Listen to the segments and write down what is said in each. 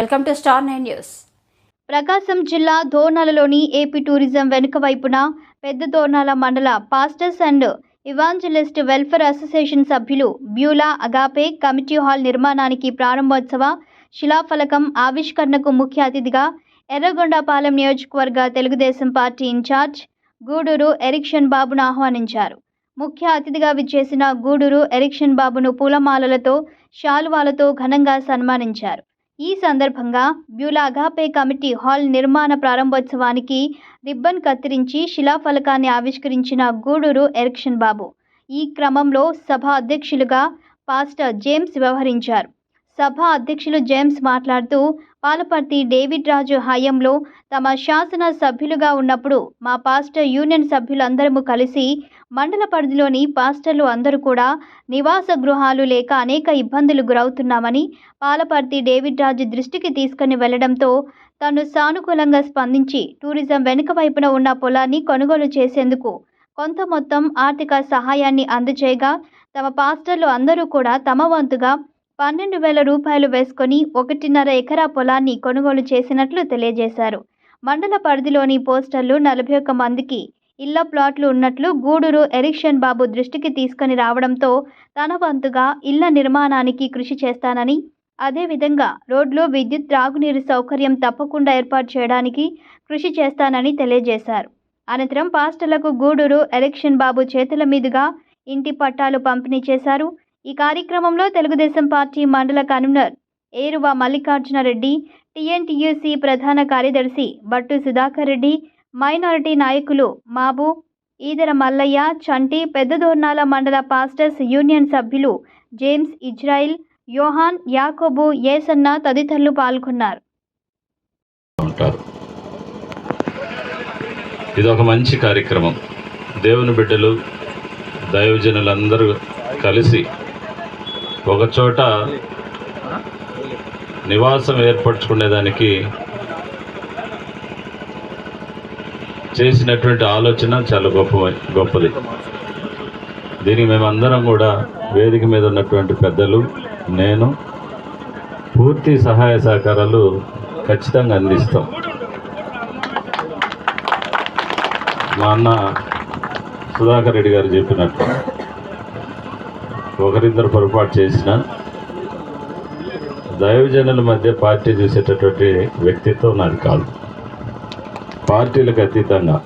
Welcome to star nine news. Prakasam జిల్లా దోర్నాలలోని AP tourism వెనుక వైపున పెద్ద దోర్నాల మండల pastors and evangelist welfare association సభ్యులు బ్యూలా అగాపే కమిటీ హాల్ నిర్మాణానికి ప్రారంభోత్సవ శిలాఫలకం ఆవిష్కరణకు ముఖ్య అతిథిగా ఎర్రగొండపాలెం నియోజకవర్గ Telugu Desam party incharge Gudur erection బాబును ఆహ్వానించారు. ముఖ్య అతిథిగా విచ్చేసిన గూడూరు ఎరిక్షన్ బాబును పూలమాలలతో శాలువాలతో ఘనంగా సన్మానించారు. ఈ సందర్భంగా బ్యూలాగాపే కమిటీ హాల్ నిర్మాణ ప్రారంభోత్సవానికి రిబ్బన్ కత్తిరించి శిలాఫలకాన్ని ఆవిష్కరించిన గూడూరు ఎరక్షన్ బాబు ఈ క్రమంలో సభ అధ్యక్షులుగా పాస్టర్ జేమ్స్ వ్యవహరించారు. సభ అధ్యక్షులు జేమ్స్ మాట్లాడుతూ పాలపర్తి డేవిడ్ రాజు హయాంలో తమ శాసన సభ్యులుగా ఉన్నప్పుడు మా పాస్టర్ యూనియన్ సభ్యులందరము కలిసి మండల పరిధిలోని పాస్టర్లు అందరూ కూడా నివాస గృహాలు లేక అనేక ఇబ్బందులు గురవుతున్నామని పాలపర్తి డేవిడ్ రాజు దృష్టికి తీసుకుని వెళ్ళడంతో తను సానుకూలంగా స్పందించి టూరిజం వెనుక వైపున ఉన్న పొలాన్ని కొనుగోలు చేసేందుకు కొంత మొత్తం ఆర్థిక సహాయాన్ని అందజేయగా తమ పాస్టర్లు అందరూ కూడా తమ వంతుగా పన్నెండు వేల రూపాయలు వేసుకొని ఒకటిన్నర ఎకరా పొలాన్ని కొనుగోలు చేసినట్లు తెలియజేశారు. మండల పరిధిలోని పోస్టర్లు నలభై ఒక్క మందికి ఇళ్ళ ప్లాట్లు ఉన్నట్లు గూడూరు ఎరిక్షన్ బాబు దృష్టికి తీసుకొని రావడంతో తన వంతుగా ఇళ్ళ నిర్మాణానికి కృషి చేస్తానని అదేవిధంగా రోడ్లు విద్యుత్ త్రాగునీరు సౌకర్యం తప్పకుండా ఏర్పాటు చేయడానికి కృషి చేస్తానని తెలియజేశారు. అనంతరం పాస్టర్లకు గూడూరు ఎలక్షన్ బాబు చేతుల మీదుగా ఇంటి పట్టాలు పంపిణీ చేశారు. ఈ కార్యక్రమంలో తెలుగుదేశం పార్టీ మండల కన్వీనర్ ఏరువ మల్లికార్జునరెడ్డి టీఎన్టీయూసీ ప్రధాన కార్యదర్శి బట్టు సుధాకర్ రెడ్డి మైనారిటీ నాయకులు మాబు ఈదర మల్లయ్య చంటి పెద్దదోర్నాల మండల పాస్టర్స్ యూనియన్ సభ్యులు జేమ్స్ ఇజ్రాయిల్ యోహాన్ యాకోబు ఏసన్న తదితరులు పాల్గొన్నారు. ఇది ఒక మంచి కార్యక్రమం. దేవుని బిడ్డలు దైవజనులందరూ కలిసి ఒకచోట నివాసం ఏర్పరచుకునేదానికి చేసినటువంటి ఆలోచన చాలా గొప్ప గొప్పది. దీనికి మేమందరం కూడా వేదిక మీద ఉన్నటువంటి పెద్దలు నేను పూర్తి సహాయ సహకారాలు ఖచ్చితంగా అందిస్తాం. మా అన్న సుధాకర్ రెడ్డి గారు చెప్పినట్టు. ఒకరిద్దరు పొరపాటు చేసిన దైవజనుల మధ్య పార్టీ చూసేటటువంటి వ్యక్తిత్వం నాది కాదు. పార్టీలకు అతీతంగా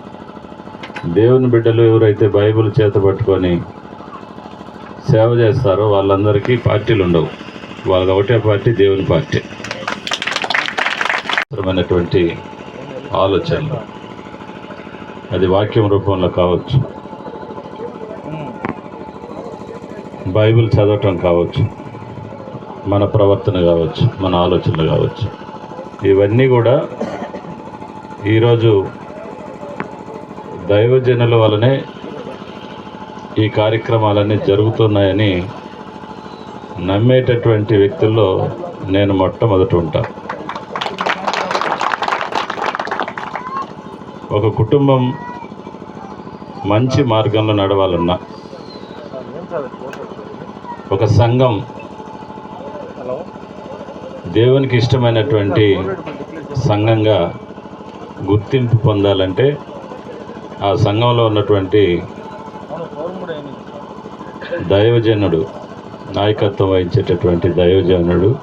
దేవుని బిడ్డలు ఎవరైతే బైబిల్ చేత పట్టుకొని సేవ చేస్తారో వాళ్ళందరికీ పార్టీలు ఉండవు. వాళ్ళకి ఒకటే పార్టీ దేవుని పార్టీ. అవసరమైనటువంటి ఆలోచనలు. అది వాక్యం రూపంలో కావచ్చు. బైబిల్ చదవటం కావచ్చు మన ప్రవర్తన కావచ్చు మన ఆలోచనలు కావచ్చు. ఇవన్నీ కూడా ఈరోజు దైవజనుల వలనే ఈ కార్యక్రమాలన్నీ జరుగుతున్నాయని నమ్మేటటువంటి వ్యక్తుల్లో నేను మొట్టమొదట ఉంటాను ఒక కుటుంబం మంచి మార్గంలో నడవాలన్నా ఒక సంఘం దేవునికి ఇష్టమైనటువంటి సంఘంగా గుర్తింపు పొందాలంటే ఆ సంఘంలో ఉన్నటువంటి దైవజనుడు నాయకత్వం వహించేటటువంటి దైవజనుడు